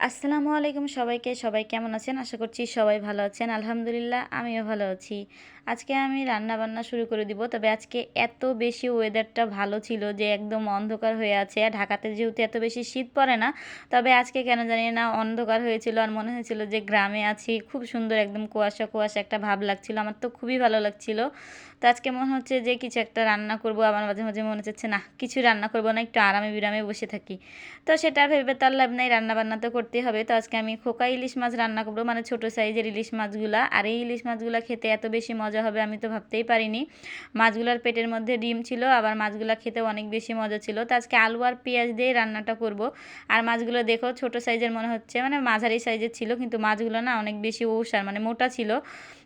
আসসালামু আলাইকুম সবাইকে। সবাই কেমন আছেন? আশা করছি সবাই ভালো আছেন। আলহামদুলিল্লাহ, আমিও ভালো আছি। আজকে আমি রান্না বান্না শুরু করে দিব। তবে আজকে এত বেশি ওয়েদারটা ভালো ছিল যে একদম অন্ধকার হয়ে আছে। আর ঢাকাতে যেহেতু এত বেশি শীত পড়ে না, তবে আজকে কেন জানি না অন্ধকার হয়েছিল আর মনে হয়েছিল যে গ্রামে আছি। খুব সুন্দর একদম কুয়াশা কুয়াশা একটা ভাব লাগছিল। আমার তো খুবই ভালো লাগছিল। তো আজকে মনে হচ্ছে যে কিছু একটা রান্না করব। আমার মাঝে মাঝে মনে হচ্ছে না কিছু রান্না করব না, একটু আরামে বিরামে বসে থাকি। তো সেটা ভেবে তার লাভ নেই রান্না বান্না তো করতেই হবে। তো আজকে আমি খোকা ইলিশ মাছ রান্না করব মানে ছোটো সাইজের ইলিশ মাছগুলা। আর এই ইলিশ মাছগুলা খেতে এত বেশি মজা হবে আমি তো ভাবতেই পারিনি। মাছগুলার পেটের মধ্যে ডিম ছিল, আবার মাছগুলা খেতে অনেক বেশি মজা ছিল। তো আজকে আলু আর পেঁয়াজ দিয়ে রান্নাটা করব। আর মাছগুলো দেখো, ছোট সাইজের মনে হচ্ছে মানে মাঝারি সাইজের ছিল, কিন্তু মাছগুলো না অনেক বেশি ওষার মানে মোটা ছিল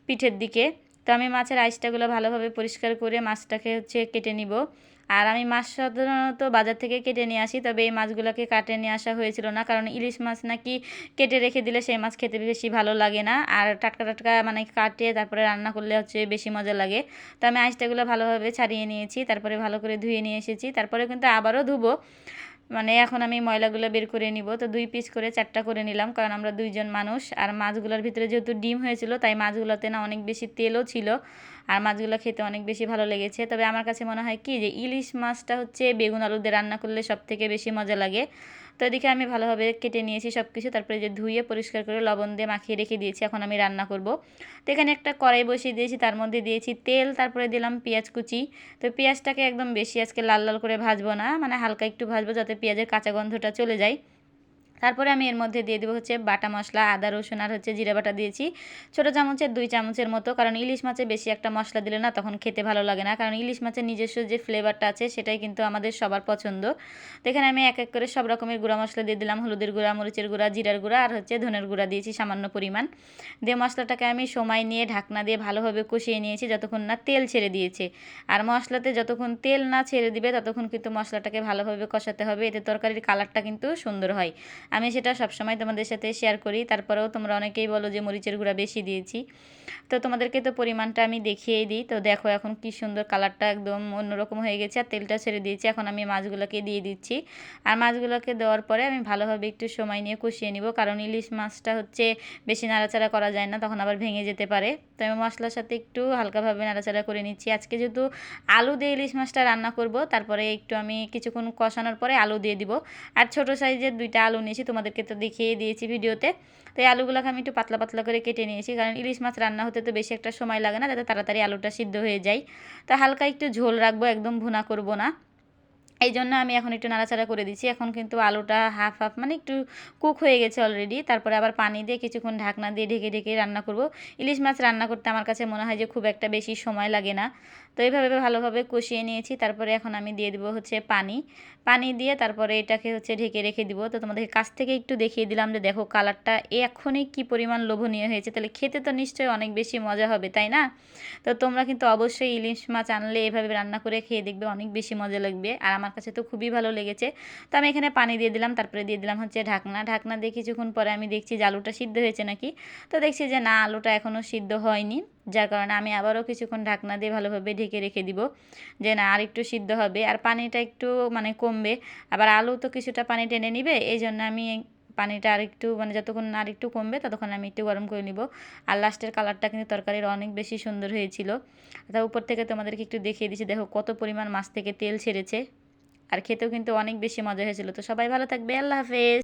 পিঠের দিকে। তো আমি মাছের আইসটাগুলো ভালোভাবে পরিষ্কার করে মাছটাকে হচ্ছে কেটে নিব। আর আমি মাছ সাধারণত বাজার থেকে কেটে নিয়ে আসি, তবে এই মাছগুলোকে কাটে নিয়ে আসা হয়েছিল না, কারণ ইলিশ মাছ নাকি কেটে রেখে দিলে সেই মাছ খেতে বেশি ভালো লাগে না। আর টাটকা টাটকা মানে কাটে, তারপরে রান্না করলে হচ্ছে বেশি মজা লাগে। তো আমি আইসটাগুলো ভালোভাবে ছাড়িয়ে নিয়েছি, তারপরে ভালো করে ধুয়ে নিয়ে এসেছি, তারপরে কিন্তু আবারও ধুবো। মানে এখন আমি ময়লাগুলো বের করে নিব। তো দুই পিস করে চারটা করে নিলাম, কারণ আমরা দুইজন মানুষ। আর মাছগুলোর ভিতরে যেহেতু ডিম হয়েছিল, তাই মাছগুলোতে না অনেক বেশি তেলও ছিল, আর মাছগুলো খেতে অনেক বেশি ভালো লেগেছে। তবে আমার কাছে মনে হয় কি যে ইলিশ মাছটা হচ্ছে বেগুন আলু দিয়ে রান্না করলে সব থেকে বেশি মজা লাগে। তো এদিকে আমি ভালোভাবে কেটে নিয়েছি সব কিছু তারপরে যে ধুয়ে, পরিষ্কার করে লবণ দিয়ে মাখিয়ে রেখে দিয়েছি, এখন আমি রান্না করব। তো এখানে একটা কড়াই বসিয়ে দিয়েছি, তার মধ্যে দিয়েছি তেল, তারপরে দিলাম পেঁয়াজ কুচি। তো পেঁয়াজটাকে একদম বেশি আজকে লাল লাল করে ভাজবো না মানে হালকা একটু ভাজবো যাতে পেঁয়াজের কাঁচা গন্ধটা চলে যায়। তারপরে আমি এর মধ্যে দিয়ে দেবো হচ্ছে বাটা মশলা, আদা, রসুন আর হচ্ছে জিরা বাটা দিয়েছি। ছোটো চামচের দুই চামচের মতো, কারণ ইলিশ মাছে বেশি একটা মশলা দিলে না তখন খেতে ভালো লাগে না। কারণ ইলিশ মাছের নিজস্ব যে ফ্লেভারটা আছে সেটাই কিন্তু আমাদের সবার পছন্দ। এখানে আমি এক এক করে সব রকমের গুঁড়া মশলা দিয়ে দিলাম। হলুদের গুঁড়া, মরিচের গুঁড়া, জিরার গুঁড়া আর হচ্ছে ধনের গুঁড়া দিয়েছি সামান্য পরিমাণ। দিয়ে মশলাটাকে আমি সময় নিয়ে ঢাকনা দিয়ে ভালোভাবে কষিয়ে নিয়েছি যতক্ষণ না তেল ছেড়ে দিয়েছে। আর মশলাতে যতক্ষণ তেল না ছেড়ে দিবে ততক্ষণ কিন্তু মশলাটাকে ভালোভাবে কষাতে হবে। এতে তরকারির কালারটা কিন্তু সুন্দর হয়। আমি সেটা সবসময় তোমাদের সাথে শেয়ার করি। তারপরেও তোমরা অনেকেই বলো যে মরিচের গুঁড়া বেশি দিয়েছি। তো তোমাদেরকে তো পরিমাণটা আমি দেখিয়েই দিই। তো দেখো এখন কি সুন্দর কালারটা একদম অন্যরকম হয়ে গেছে আর তেলটা ছেড়ে দিয়েছি। এখন আমি মাছগুলোকে দিয়ে দিচ্ছি। আর মাছগুলোকে দেওয়ার পরে আমি ভালোভাবে একটু সময় নিয়ে কষিয়ে নিব। কারণ ইলিশ মাছটা হচ্ছে বেশি নাড়াচাড়া করা যায় না, তখন আবার ভেঙে যেতে পারে। তো আমি মশলার সাথে একটু হালকাভাবে নাড়াচাড়া করে নিচ্ছি। আজকে যেহেতু আলু দিয়ে ইলিশ মাছটা রান্না করব, তারপরে একটু আমি কিছুক্ষণ কষানোর পরে আলু দিয়ে দিব। আর ছোট সাইজের দুইটা আলু নিয়েছি তোমাদেরকে তো দেখিয়ে দিয়েছি ভিডিওতে। তো এই আলুগুলোকে আমি একটু পাতলা পাতলা করে কেটে নিয়েছি, কারণ ইলিশ মাছ রান্না হতে তো বেশি একটা সময় লাগে না, যাতে তাড়াতাড়ি আলুটা সিদ্ধ হয়ে যায়। তো হালকা একটু ঝোল রাখব, একদম ভুনা করব না। এই জন্য আমি এখন একটু নাড়াচাড়া করে দিচ্ছি। এখন কিন্তু আলুটা হাফ হাফ মানে একটু কুক হয়ে গেছে অলরেডি তারপরে আবার পানি দিয়ে কিছুক্ষণ ঢাকনা দিয়ে ঢেকে ঢেকে রান্না করব। ইলিশ মাছ রান্না করতে আমার কাছে মনে হয় যে খুব একটা বেশি সময় লাগে না। তো এইভাবে ভালোভাবে কষিয়ে নিয়েছি। তারপরে এখন আমি দিয়ে দেবো হচ্ছে পানি। পানি দিয়ে তারপরে এটাকে হচ্ছে ঢেকে রেখে দিব। তো তোমাদের কাছ থেকে একটু দেখিয়ে দিলাম যে দেখো কালারটা এখনই কি পরিমাণ লোভনীয় হয়েছে। তাহলে খেতে তো নিশ্চয়ই অনেক বেশি মজা হবে, তাই না? তো তোমরা কিন্তু অবশ্যই ইলিশ মাছ আনলে এভাবে রান্না করে খেয়ে দেখবে অনেক বেশি মজা লাগবে। আর আমার কাছে তো খুবই ভালো লেগেছে। তো আমি এখানে পানি দিয়ে দিলাম, তারপরে দিয়ে দিলাম হচ্ছে ঢাকনা। ঢাকনা দিয়ে কিছুক্ষণ পরে আমি দেখছি যে আলুটা সিদ্ধ হয়েছে নাকি। তো দেখছি যে না, আলুটা এখনও সিদ্ধ হয়নি। যার কারণে আমি আবারও কিছুক্ষণ ঢাকনা দিয়ে ভালোভাবে ঢেকে রেখে দিব। যে না, আর একটু সিদ্ধ হবে। আর পানিটা একটু মানে কমবে। আবার আলু তো কিছুটা পানি টেনে নিবে। এই জন্য আমি পানিটা আর একটু মানে যতক্ষণ আর একটু কমবে, ততক্ষণ আমি একটু গরম করে নিব। আর লাস্টের কালারটা কিন্তু তরকারির অনেক বেশি সুন্দর হয়েছিল। তার উপর থেকে তোমাদেরকে একটু দেখিয়ে দিচ্ছি। দেখো কত পরিমাণ মাছ থেকে তেল ছেড়েছে। আর খেতেও কিন্তু অনেক বেশি মজা হয়েছিল। তো সবাই ভালো থাকবে আল্লাহ হাফেজ।